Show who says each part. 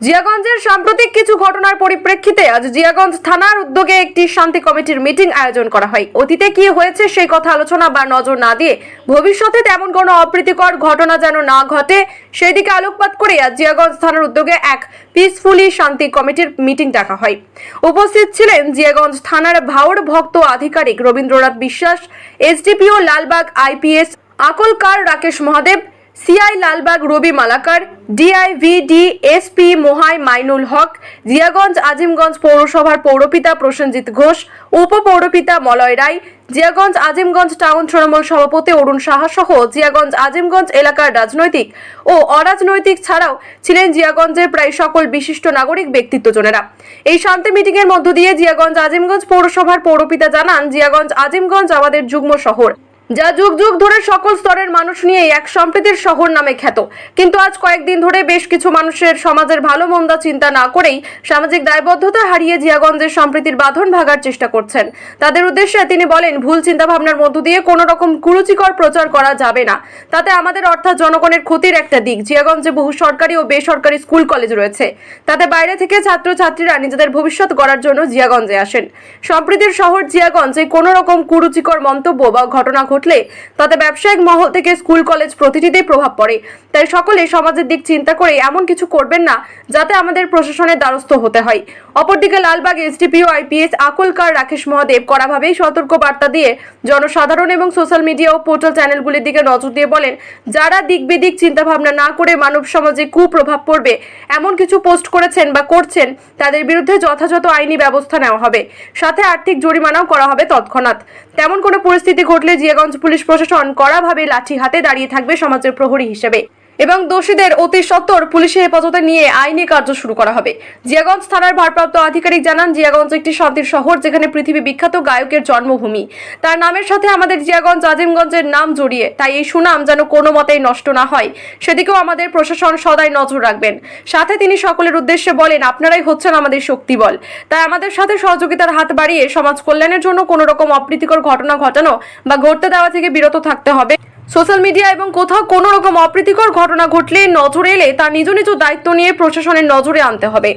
Speaker 1: জিয়াগঞ্জের সাম্প্রতিক কিছু ঘটনার পরিপ্রেক্ষিতে আজ জিয়াগঞ্জ থানার উদ্যোগে একটি শান্তি কমিটির মিটিং আয়োজন করা হয়। অতীতে কি হয়েছে সেই কথা আলোচনা বা নজর না দিয়ে ভবিষ্যতে তেমন কোনো অপ্রীতিকর ঘটনা যেন না ঘটে সেই দিকে আলোকপাত করে আজ জিয়াগঞ্জ থানার উদ্যোগে এক পিসফুলি শান্তি কমিটির মিটিং ডাকা হয়। উপস্থিত ছিলেন জিয়াগঞ্জ থানার ভাওড় ভক্ত আধিকারিক Rabindranath Biswas, SDPO Lalbag IPS, Akalkar Rakesh Mahadev CI Lalbag Rabi Malakar, ডিআইভিডি SP মোহাই মাইনুল হক, জিয়াগঞ্জ আজিমগঞ্জ পৌরসভার পৌরপিতা প্রসেনজিৎ ঘোষ, উপপৌরপিতা মলয় রায়, জিয়াগঞ্জ আজিমগঞ্জ টাউন তৃণমূল সভাপতি অরুণ সাহা সহ জিয়াগঞ্জ আজিমগঞ্জ এলাকার রাজনৈতিক ও অরাজনৈতিক ছাড়াও ছিলেন জিয়াগঞ্জের প্রায় সকল বিশিষ্ট নাগরিক ব্যক্তিত্বজনেরা। এই শান্তি মিটিং এর মধ্য দিয়ে জিয়াগঞ্জ আজিমগঞ্জ পৌরসভার পৌরপিতা জানান, জিয়াগঞ্জ আজিমগঞ্জ আমাদের যুগ্ম শহর। যা যুগ যুগ ধরে সকল স্তরের মানুষ নিয়ে এক সম্প্রীতির শহর নামে খ্যাত। কিন্তু আজ কয়েকদিন ধরে বেশ কিছু মানুষের সমাজের ভালো মন্দ চিন্তা না করেই সামাজিক দায়বদ্ধতা হারিয়ে জিয়াগঞ্জের সম্প্রীতির বাঁধন ভাগার চেষ্টা করছেন। তাদের উদ্দেশ্যে তিনি বলেন, ভুল চিন্তাভাবনার মধ্য দিয়ে কোনো রকম কুরুচিকর প্রচার করা যাবে না। তাতে আমাদের অর্থাৎ জনগণের ক্ষতির একটা দিক। জিয়াগঞ্জে বহু সরকারি ও বেসরকারি স্কুল কলেজ রয়েছে। তাতে বাইরে থেকে ছাত্রছাত্রীরা নিজেদের ভবিষ্যৎ গড়ার জন্য জিয়াগঞ্জে আসেন। সম্প্রীতির শহর জিয়াগঞ্জে কোনো রকম কুরুচিকর মন্তব্য বা ঘটনা ঘটলে তাতে ব্যবসায়িক মহল থেকে স্কুল, কলেজ প্রতিটিতেই প্রভাব পড়ে। তাই সকলে সমাজের দিক চিন্তা করে এমন কিছু করবেন না, যাতে আমাদের প্রশাসনের দ্বারস্থ হতে হয়। অপরদিকে লালবাগ এসডিপিও আইপিএস আকলকার রাকেশ মহাদেব কড়াভাবেই সতর্ক বার্তা দিয়ে জনসাধারণ এবং সোশ্যাল মিডিয়া ও পোর্টাল চ্যানেলগুলির দিকে নজর দিয়ে বলেন, যারা দিক বেদিক চিন্তাভাবনা না করে মানব সমাজে কুপ্রভাব পড়বে, এমন কিছু পোস্ট করেছেন বা করছেন, তাদের বিরুদ্ধে যথাযথ আইনি ব্যবস্থা নেওয়া হবে। সাথে আর্থিক জরিমানাও করা হবে তৎক্ষণাৎ। তেমন কোনো পরিস্থিতি ঘটলে জিয়াগঞ্জ পুলিশ প্রশাসন কড়াভাবে লাঠি হাতে দাঁড়িয়ে থাকবে সমাজের প্রহরী হিসেবে। এবং দোষীদের অতি সত্বর পুলিশের হেফাজতে নিয়ে আইনি কার্য শুরু করা হবে। জিয়াগঞ্জ থানার ভারপ্রাপ্ত আধিকারিক জানান, জিয়াগঞ্জ একটি শান্তির শহর যেখানে পৃথিবী বিখ্যাত গায়কের জন্মভূমি। তার নামের সাথে আমাদের জিয়াগঞ্জ আজিমগঞ্জের নাম জড়িয়ে, তাই এই সুনাম যেন কোনো মতেই নষ্ট না হয়। সেদিকেও আমাদের প্রশাসন সদাই নজর রাখবেন। সাথে তিনি সকলের উদ্দেশ্যে বলেন, আপনারাই হচ্ছেন আমাদের শক্তি বল তাই আমাদের সাথে সহযোগিতার হাত বাড়িয়ে সমাজ কল্যাণের জন্য কোনো রকম অপ্রীতিকর ঘটনা ঘটানো বা ঘটতে দেওয়া থেকে বিরত থাকতে হবে। সোশ্যাল মিডিয়া এবং কোথাও কোনো রকম অপ্রীতিকর ঘটনা ঘটলে নজরে এলে তা নিজ নিজ দায়িত্ব নিয়ে প্রশাসনের নজরে আনতে হবে।